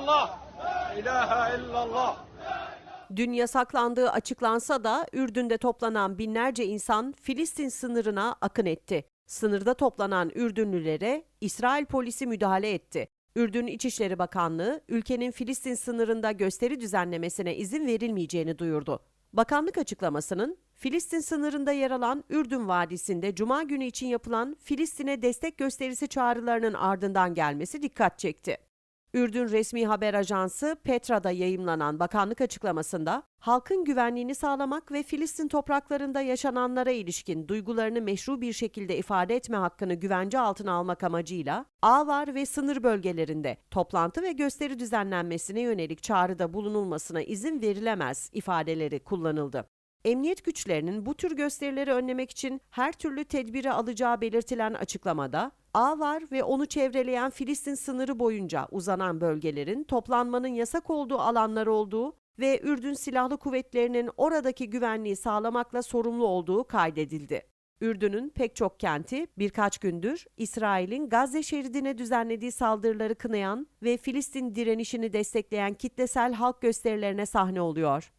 illallah. La ilahe illallah. Dün yasaklandığı açıklansa da Ürdün'de toplanan binlerce insan Filistin sınırına akın etti. Sınırda toplanan Ürdünlülere İsrail polisi müdahale etti. Ürdün İçişleri Bakanlığı ülkenin Filistin sınırında gösteri düzenlemesine izin verilmeyeceğini duyurdu. Bakanlık açıklamasının Filistin sınırında yer alan Ürdün Vadisi'nde Cuma günü için yapılan Filistin'e destek gösterisi çağrılarının ardından gelmesi dikkat çekti. Ürdün resmi haber ajansı Petra'da yayımlanan bakanlık açıklamasında halkın güvenliğini sağlamak ve Filistin topraklarında yaşananlara ilişkin duygularını meşru bir şekilde ifade etme hakkını güvence altına almak amacıyla Avar ve sınır bölgelerinde toplantı ve gösteri düzenlenmesine yönelik çağrıda bulunulmasına izin verilemez ifadeleri kullanıldı. Emniyet güçlerinin bu tür gösterileri önlemek için her türlü tedbiri alacağı belirtilen açıklamada, Avar ve onu çevreleyen Filistin sınırı boyunca uzanan bölgelerin toplanmanın yasak olduğu alanlar olduğu ve Ürdün Silahlı Kuvvetleri'nin oradaki güvenliği sağlamakla sorumlu olduğu kaydedildi. Ürdün'ün pek çok kenti birkaç gündür İsrail'in Gazze şeridine düzenlediği saldırıları kınayan ve Filistin direnişini destekleyen kitlesel halk gösterilerine sahne oluyor.